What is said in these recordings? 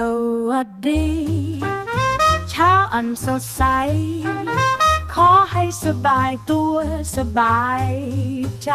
สวัสดี เช้าอันสดใส ขอให้สบายตัวสบายใจ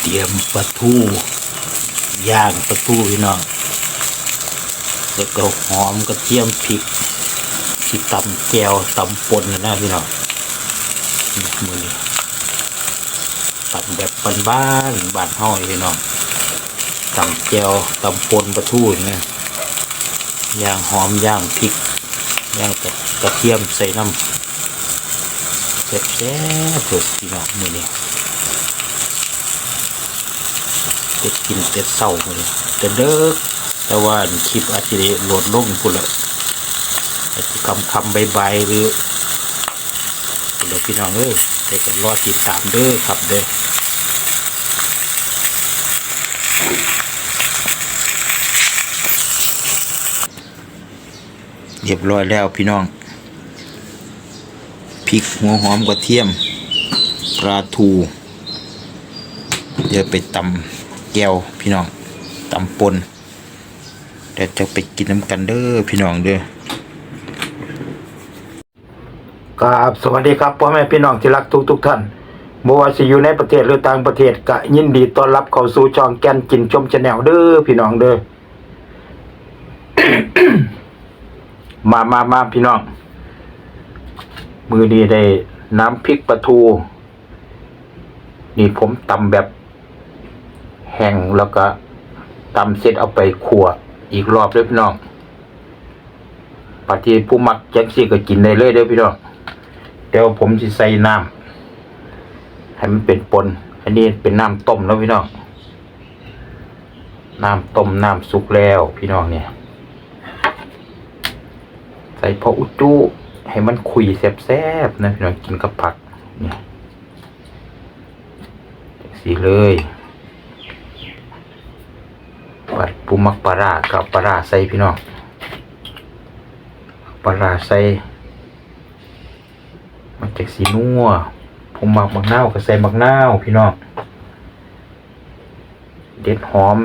เตรียมปลาทูย่างปลาทูพี่น้อง แล้วก็หอมกระเทียมพริกที่ตำแก้วตำปนนะนะพี่น้องมือนี้ตำแบบบ้านๆบ้านห้อยพี่น้องตำแก้วตำปนปลาทูนี่ย่างหอมย่างพริกย่างกระกระเทียมใส่น้ำแซ่บๆเถิดพี่น้องมือนี้เต็ดกินเต็ดเศร้าเลยแต่เด้อ แต่ว่าคลิปอาจจะโหลดลงพุ่นละอาจจะคำคำใบใบหรือพุ่นละพี่น้องเอ้ยได้กันรอติดตามเด้อครับเด้อเรียบร้อยแล้วพี่น้องพริกหัวหอมกระเทียมปลาทู เดี๋ยวไปตำแก้วพี่น้องตำปน เดี๋ยวจะไปกินน้ำกันเด้อพี่น้องเด้อครับสวัสดีครับพ่อแม่พี่น้องที่รักทุกทุกท่านบว่าสิอยู่ในประเทศหรือต่างประเทศก็ยินดีต้อนรับเข้าสู่ช่องแกนกินชมชาแนลเด้อพี่น้องเด้อมามามาพี่น้อง มือดีได้น้ำพริกปลาทู นี่ผมตำแบบแห้งแล้วก็ตำเสร็จเอาไปขั่ว อีกรอบเลยพี่น้องปฏิผู้มักแจ็คซี่ก็กินได้เลยเด้อพี่น้องเดี๋ยวผมจะใส่น้ำให้มันเป็นปน อันนี้เป็นน้ำต้มแล้วพี่น้อง น้ำต้มน้ำสุกแล้วพี่น้องเนี่ย ใส่พออุจุให้มันคุยแซ่บๆนะพี่น้องกินกับผักเนี่ยสีเลย ปัดปูมักปลารากับปลาราใส่พี่น้องปลาร้าใส่มันจากสีนัวผมมักมักนาวก็ใส่มักนาวพี่น้องเด็ดหอม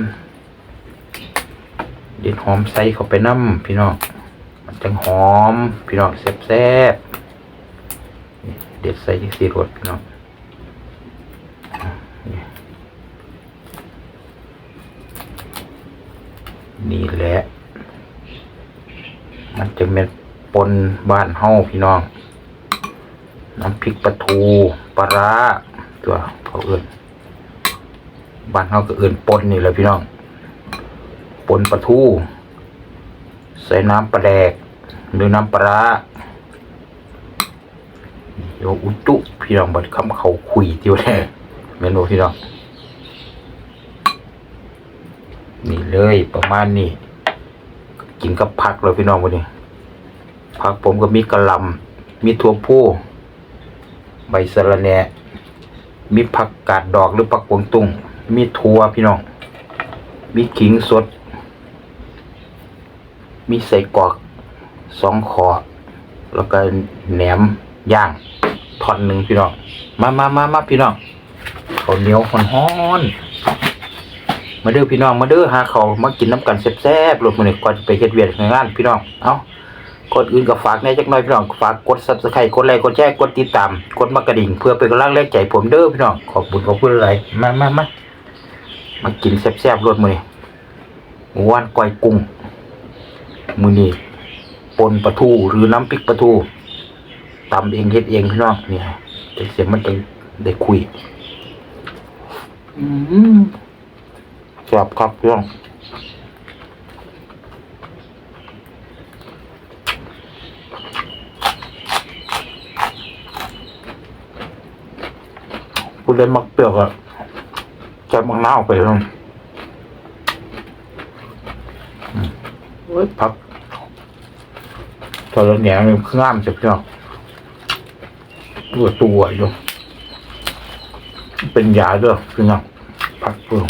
เด็ดหอมใส่เข้าไปน้ำพี่น้องมันจังหอม พี่น้องแซ่บๆเด็ดใส่สีรสพี่น้อง นี่แหละ มันจะเป็นปนบ้านเฮาพี่น้อง น้ำพริกปลาทูปลาร้าตัวเขาเอื่นบ้านเฮาก็เอื่นปนนี่แหละพี่น้อง ปนปลาทูใส่น้ำปลาแดกหรือน้ำปลาร้าโยอุจุพี่น้องบัดคำเขาคุยเดียวแท้เมนูพี่น้อง นี่เลยประมาณนี้ กินกับผักเลยพี่น้องวันนี้ผักผมก็มีกระลำมีถั่วพูใบสะระแหน่มีผักกาดดอกหรือผักกวงตุ้ง มีถั่วพี่น้อง มีขิงสด มีใส่กอกสองขอแล้วก็แหนมย่างท่อนหนึ่งพี่น้อง มามามามาพี่น้องข้าเหนียวฮ้อน มาเด้อพี่น้องมาเด้อหาเขาวมากินน้ำกันแซ่บๆรวมมือนี้ก่อนจะไปเฮ็ดเวียดงานพี่น้องเอ้ากดอื่นก็ฝากแน่จักหน่อยพี่น้องฝากกด Subscribe กดไลค์กดแชร์กดติดตามกดมากระดิ่งเพื่อเป็นกำลังแรงใจผมเด้อพี่น้องขอบคุณขอบคุณหลายมามามามากินแซ่บๆรวมมือนี้หมูหวานก้อยกุ้งมือนี้ปนปลาทูหรือน้ำพริกปลาทูตำเองเฮ็ดเองพี่น้องเนี่จังเสียงมันจังได้คุย อืม ครับครับเรื่องผู้เล่นมักเปลือกอะจะมักน้าวไปแล้วอืมเฮ้ยพักตอนเหนียวมันงามจับเนาะตัวตัวอยู่ เป็นยาด้วยพี่น้องพักเปลือก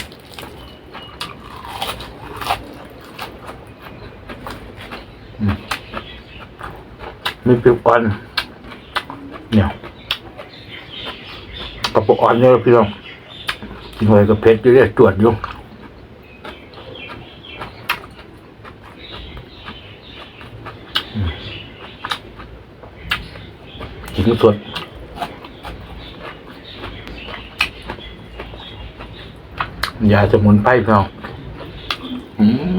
อืม มีเปรี้ยวอ่อนเนี่ยกระปุกอ่อนเนี่ยพี่น้องกินไว้กับเผ็ดอยู่เนี่อยจวดอยู่อืมกินสดยาสมุนไพรพี่น้องอืม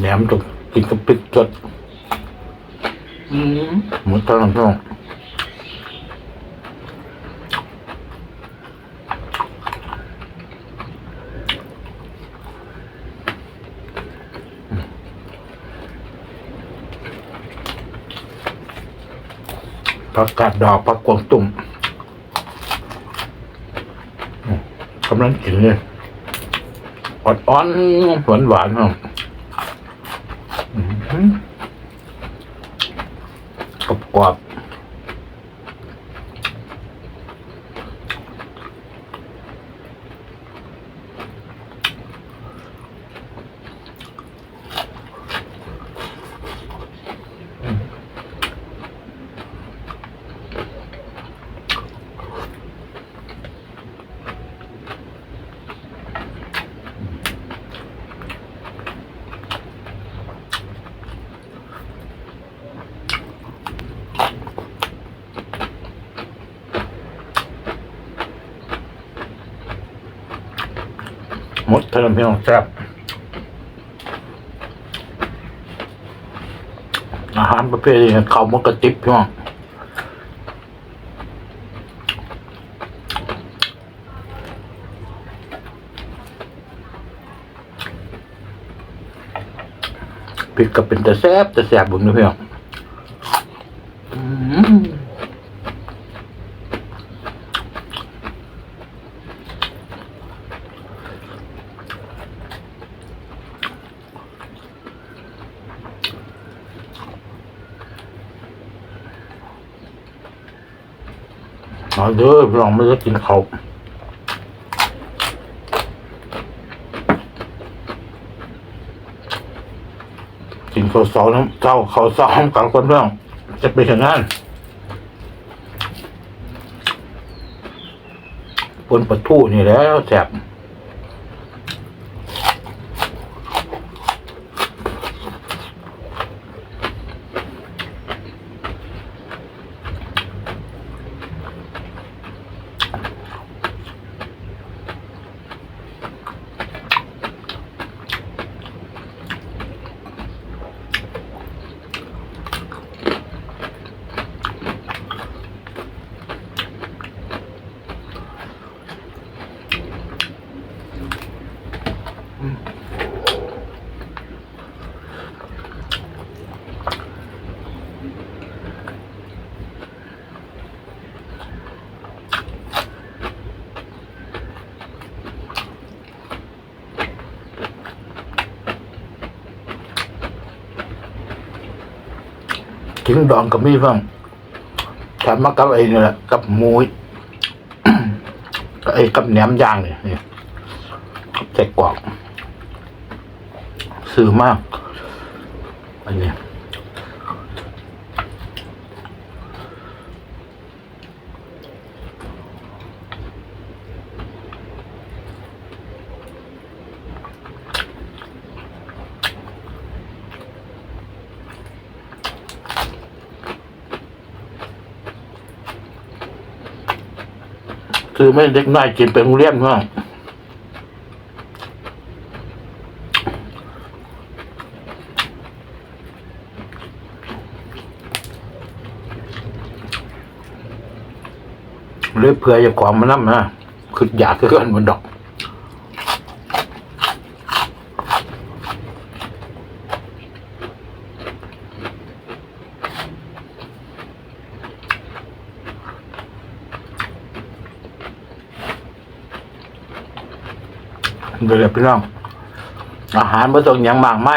แหนมตกกินกับพริกสดอืมหมดตอนพี่น้องผักกาดดอกผักกวางตุ้งอืมกำลังกินเลยอ่อนๆหวานหวานๆพี่น้อง กรอบกรอบห มดเทอมพี่น้องครับ อาหารประเภทนี้เขามันกระติบพี่น้องพริกก็เป็นแต่แซ่บแต่แซ่บบุญนะพี่น้อง เอาเด้อพี่น้องไม่ได้กินเขาวกินข้าวเสาน้ำเจ้าข้าวเสาน้ำกับคนเรื่องจะไปถึงงานั้นปนปะทูนี่แล้วแสบ ถึงดองกับมีฟังทำมากับไอ้นี่แหละกับหมูกับไอ้กับแหนมย่างเนี่ยนี่กับใส่กวอกซื้อมากอันนี้ ซื้อไม่เด็กน้อยกินไปโรงเรียนเนาะหรือเผื่อจะของมันน้ำนะคืออยากคือกันมันดอก เลยพี่น้อง อาหารผต้อย่างมากไม่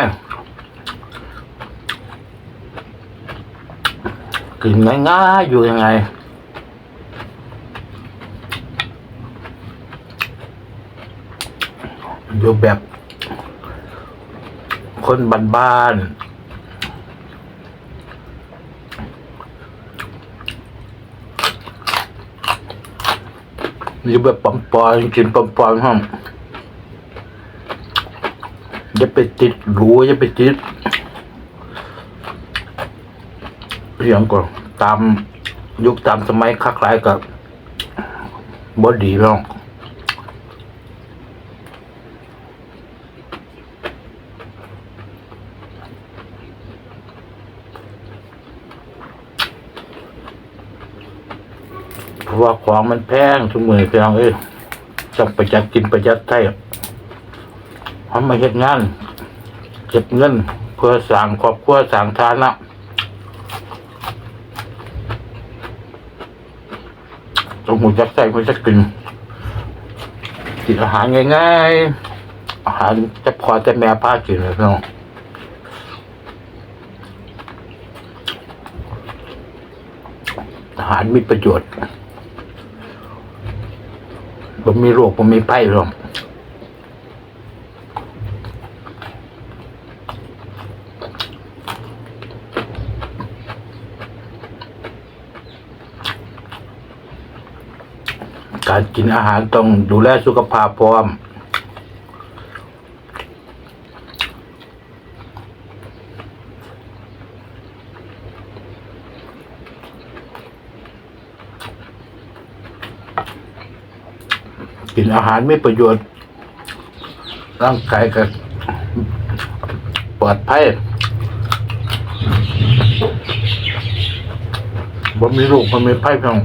กินง่ายๆอยู่ยังไงอยู่แบบ คนบ้านๆอยู่แบบปอมปอยกินปอมปอยห้อง อย่าไปติดหรูอย่าไปติดเรื่องก่อนตามยุคตามสมัยคล้ายกับบอดีแล้วเพราะว่าของมันแพงทุกมือพี่น้องเอ้ยต้องประหยัดกินประหยัดใช้ ทำมาเฮ็ดงานเก็บเงิน เพื่อสร้างครอบครัวสร้างฐานะต้องหูจักใส่หูจักกินกินอาหารง่ายๆ อาหารจะพอแต่แม่พากินเลยพี่น้องอาหารมีประโยชน์ผมมีโรคผมมีไพ่หรอก การกินอาหารต้องดูแลสุขภาพพร้อม กินอาหารไม่ประโยชน์ ร่างกายก็ปลอดภัยบ่มีลูกบ่มีไพ่เพียง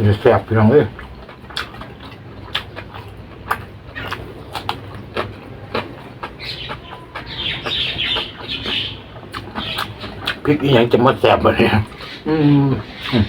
กินแซ่บพี่น้องเอ้ยพริกอีหยังจะมาแสบแบบนี้อืมอืม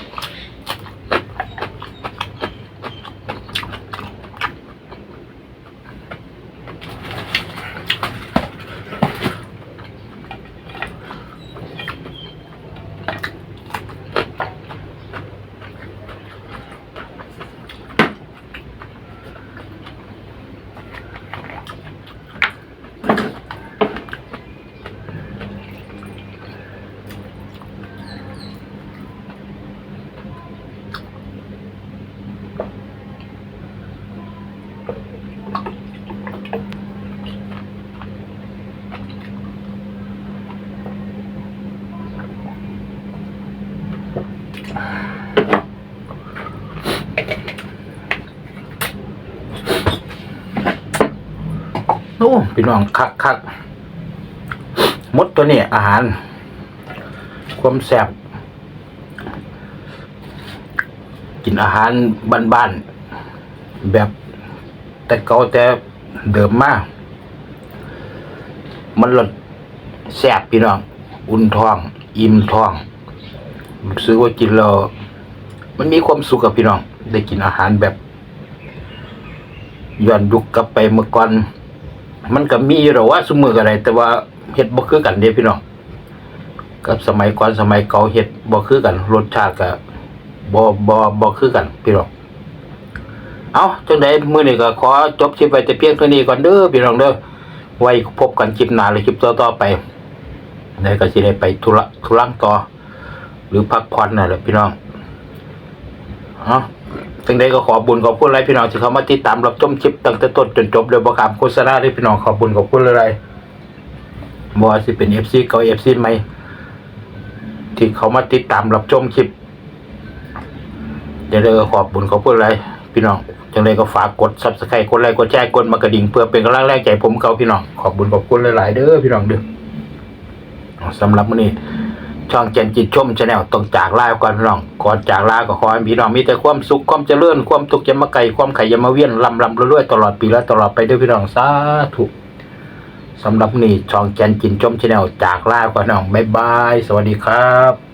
โอ้ พี่น้องคักคักมดตัวนี้อาหาร ความแสบกินอาหารบ้านๆแบบแต่เก่าแต่เดิมมาก มันรสแสบพี่น้อง อุ่นท้อง อิ่มท้องรู้สึกว่ากินแล้วมันมีความสุขกับพี่น้อง ได้กินอาหารแบบย้อนยุคกลับไปเมื่อก่อน มันก็มีหรอว่าสมืออะไรแต่ว่าเฮ็ดบ่คือกันเด้พี่น้องกับสมัยก่อนสมัยเก่าเฮ็ดบ่คือกัน รสชาติก็บ่บ่บ่คือกัน พี่น้องเอาจังไดมื้อนี้ก็ขอจบคลิปไว้แต่เพียงเท่านี้ก่อนเด้อพี่น้องเด้อไว้พบกันคลิปหน้าหรือคลิปต่อๆไปแล้ก็สิได้ไปธุระธุรังต่อ หรือพักผ่อนนั่นแหละพี่น้องเอา จังใดก็ขอบุญขอบคุณอะไรพี่น้องที่เขามาติดตามรับชมคลิปตั้งแต่ต้นจนจบเลยบ่ครับโฆษณาด้วยพี่น้องขอบบุญขอบคุณอะไรบ่สิเป็น FC เก่า FC ใหมที่เขามาติดตามรับชมคลิปจังใดก็ขอบบุญขอบคุณอะไรพี่น้องจังใดก็ฝากกด Subscribe กดไลค์กดแชร์กดมากระดิ่งเพื่อเป็นกำลังแรงใจผมเก่าพี่น้องขอบบุญขอบคุณหลายๆเด้อพี่น้องเด้อสำหรับมื้อนี้ ช่องเจนจิตชมชาแนลต้องจากลาก่อนพี่น้องก่อนจากลาก็ขอให้พี่น้องมีแต่ความสุขความเจริญความทุกข์ยามาไกลความไข่ยามาเวียนลำลำรวยๆตลอดปีและตลอดไปด้วยพี่น้องสาธุสำหรับนี่ช่องเจนจิตชมชาแนลจากลาก่อนน้องบ๊ายบาย สวัสดีครับ